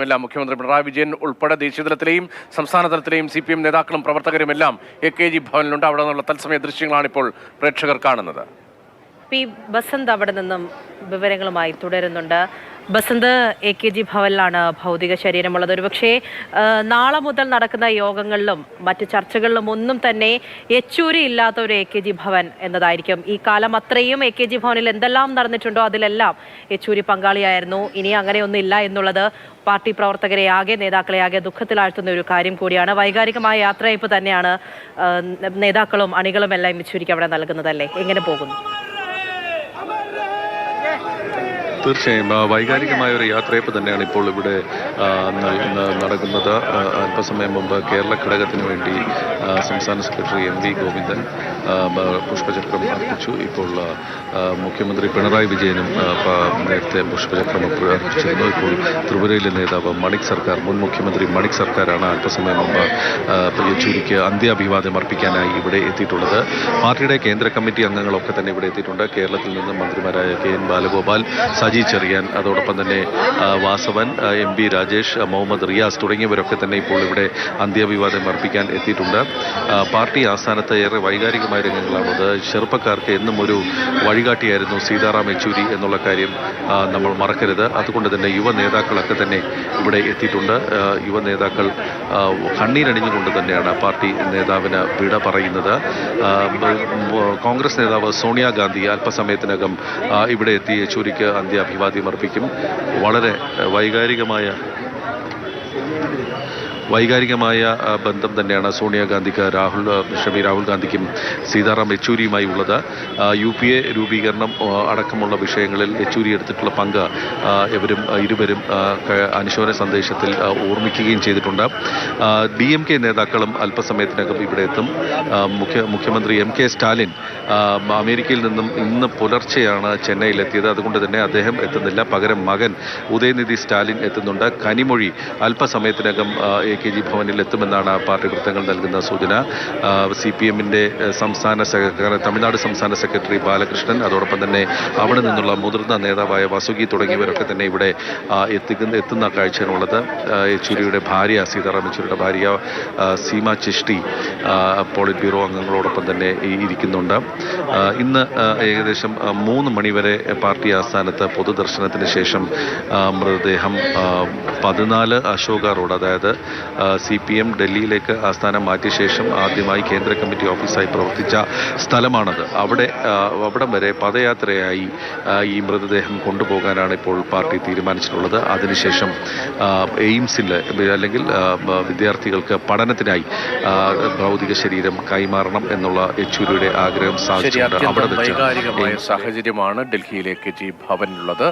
എല്ലാം മുഖ്യമന്ത്രി പിണറായി വിജയൻ ഉൾപ്പെടെ ദേശീയ തലത്തിലെയും സംസ്ഥാന തലത്തിലെയും സി പി എം നേതാക്കളും പ്രവർത്തകരും എല്ലാം എ കെ ജി ഭവനിലുണ്ട്. അവിടെ നിന്നുള്ള തത്സമയ ദൃശ്യങ്ങളാണ് ഇപ്പോൾ പ്രേക്ഷകർ കാണുന്നത്. പി ബസന്ത് അവിടെ നിന്നും വിവരങ്ങളുമായി തുടരുന്നുണ്ട്. ബസന്ത് എ കെ ജി ഭവനിലാണ് ഭൗതിക ശരീരമുള്ളത്. ഒരുപക്ഷെ നാളെ മുതൽ നടക്കുന്ന യോഗങ്ങളിലും മറ്റ് ചർച്ചകളിലും ഒന്നും തന്നെ യെച്ചൂരി ഇല്ലാത്ത ഒരു എ കെ ജി ഭവൻ എന്നതായിരിക്കും. ഈ കാലം അത്രയും എ കെ ജി ഭവനിൽ എന്തെല്ലാം നടന്നിട്ടുണ്ടോ അതിലെല്ലാം യെച്ചൂരി പങ്കാളിയായിരുന്നു. ഇനി അങ്ങനെയൊന്നും ഇല്ല എന്നുള്ളത് പാർട്ടി പ്രവർത്തകരെ ആകെ നേതാക്കളെ ആകെ ദുഃഖത്തിലാഴ്ത്തുന്ന ഒരു കാര്യം കൂടിയാണ്. വൈകാരികമായ യാത്രയപ്പ് തന്നെയാണ് നേതാക്കളും അണികളും എല്ലാം യെച്ചൂരിക്ക് അവിടെ നൽകുന്നതല്ലേ? എങ്ങനെ പോകുന്നു? തീർച്ചയായും വൈകാരികമായ ഒരു യാത്രയപ്പ് തന്നെയാണ് ഇപ്പോൾ ഇവിടെ നടക്കുന്നത്. അല്പസമയം മുമ്പ് കേരള ഘടകത്തിന് വേണ്ടി സംസ്ഥാന സെക്രട്ടറി എം വി ഗോവിന്ദൻ പുഷ്പചക്രം അർപ്പിച്ചു. ഇപ്പോൾ മുഖ്യമന്ത്രി പിണറായി വിജയനും നേരത്തെ പുഷ്പചക്രം അർപ്പിച്ചിരുന്നു. ഇപ്പോൾ ത്രിപുരയിലെ നേതാവ് മണിക് സർക്കാർ മുൻ മുഖ്യമന്ത്രി മണിക് സർക്കാരാണ് അല്പസമയം മുമ്പ് യെച്ചൂരിക്ക് അന്ത്യാഭിവാദ്യം അർപ്പിക്കാനായി ഇവിടെ എത്തിയിട്ടുള്ളത്. പാർട്ടിയുടെ കേന്ദ്ര കമ്മിറ്റി അംഗങ്ങളൊക്കെ തന്നെ ഇവിടെ എത്തിയിട്ടുണ്ട്. കേരളത്തിൽ നിന്ന് മന്ത്രിമാരായ കെ എൻ ബാലഗോപാൽ സജി ചെറിയാൻ അതോടൊപ്പം തന്നെ വാസവൻ എം ബി രാജേഷ് മുഹമ്മദ് റിയാസ് തുടങ്ങിയവരൊക്കെ തന്നെ ഇപ്പോൾ ഇവിടെ അന്ത്യാഭിവാദ്യം അർപ്പിക്കാൻ എത്തിയിട്ടുണ്ട്. പാർട്ടി ആസ്ഥാനത്ത് ഏറെ വൈകാരികമായ രംഗങ്ങളാണത് ചെറുപ്പക്കാർക്ക് എന്നും ഒരു വഴികാട്ടിയായിരുന്നു സീതാറാം യെച്ചൂരി എന്നുള്ള കാര്യം നമ്മൾ മറക്കരുത്. അതുകൊണ്ട് തന്നെ യുവ നേതാക്കളൊക്കെ തന്നെ ഇവിടെ എത്തിയിട്ടുണ്ട്. യുവ നേതാക്കൾ കണ്ണീരണിഞ്ഞുകൊണ്ട് തന്നെയാണ് പാർട്ടി നേതാവിന് വിട പറയുന്നത്. കോൺഗ്രസ് നേതാവ് സോണിയാഗാന്ധി അല്പസമയത്തിനകം ഇവിടെ എത്തി യെച്ചൂരിക്ക് അന്ത്യാഭിവാദ്യം അർപ്പിക്കും. വളരെ വൈകാരികമായ വൈകാരികമായ ബന്ധം തന്നെയാണ് സോണിയാഗാന്ധിക്ക് രാഹുൽ ഷമി രാഹുൽ ഗാന്ധിക്കും സീതാറാം യെച്ചൂരിയുമായി ഉള്ളത്. യു പി എ രൂപീകരണം അടക്കമുള്ള വിഷയങ്ങളിൽ യെച്ചൂരി എടുത്തിട്ടുള്ള പങ്ക് ഇവരും ഇരുവരും അനുശോചന സന്ദേശത്തിൽ ഓർമ്മിക്കുകയും ചെയ്തിട്ടുണ്ട്. ഡി എം കെ നേതാക്കളും അല്പസമയത്തിനകം ഇവിടെ എത്തും. മുഖ്യ മുഖ്യമന്ത്രി എം കെ സ്റ്റാലിൻ അമേരിക്കയിൽ നിന്നും ഇന്ന് പുലർച്ചെയാണ് ചെന്നൈയിലെത്തിയത്. അതുകൊണ്ട് തന്നെ അദ്ദേഹം എത്തുന്നില്ല. പകരം മകൻ ഉദയനിധി സ്റ്റാലിൻ എത്തുന്നുണ്ട്. കനിമൊഴി അല്പസമയത്തിനകം എ കെ ജി ഭവനിൽ എത്തുമെന്നാണ് പാർട്ടി വൃത്തങ്ങൾ നൽകുന്ന സൂചന. സി പി എമ്മിന്റെ സംസ്ഥാന സെക്രട്ടറി തമിഴ്നാട് സംസ്ഥാന സെക്രട്ടറി ബാലകൃഷ്ണൻ അതോടൊപ്പം തന്നെ അവിടെ നിന്നുള്ള മുതിർന്ന നേതാവായ വസുകി തുടങ്ങിയവരൊക്കെ തന്നെ ഇവിടെ എത്തിക്കുന്ന എത്തുന്ന കാഴ്ചയാണുള്ളത്. യെച്ചൂരിയുടെ ഭാര്യ സീതാറാം യെച്ചൂരിയുടെ ഭാര്യ സീമ ചിഷ്ടി പോളിറ്റ് ബ്യൂറോ അംഗങ്ങളോടൊപ്പം തന്നെ ഇരിക്കുന്നുണ്ട്. ഇന്ന് ഏകദേശം മൂന്ന് മണിവരെ പാർട്ടി ആസ്ഥാനത്ത് പൊതുദർശനത്തിന് ശേഷം മൃതദേഹം പതിനാല് അശോക റോഡ് അതായത് സി പി എം ഡൽഹിയിലേക്ക് ആസ്ഥാനം മാറ്റിയ ശേഷം ആദ്യമായി കേന്ദ്ര കമ്മിറ്റി ഓഫീസായി പ്രവർത്തിച്ച സ്ഥലമാണത്. അവിടെ അവിടം വരെ പദയാത്രയായി ഈ മൃതദേഹം കൊണ്ടുപോകാനാണ് ഇപ്പോൾ പാർട്ടി തീരുമാനിച്ചിട്ടുള്ളത്. അതിനുശേഷം എയിംസിൽ അല്ലെങ്കിൽ വിദ്യാർത്ഥികൾക്ക് പഠനത്തിനായി ഭൗതിക ശരീരം കൈമാറണം എന്നുള്ള യെച്ചൂരിയുടെ ആഗ്രഹം സാധിച്ചിട്ടുണ്ട്. അവിടെ സാഹചര്യമാണ് ഡൽഹിയിലേക്ക് ജി ഭവനിലുള്ളത്.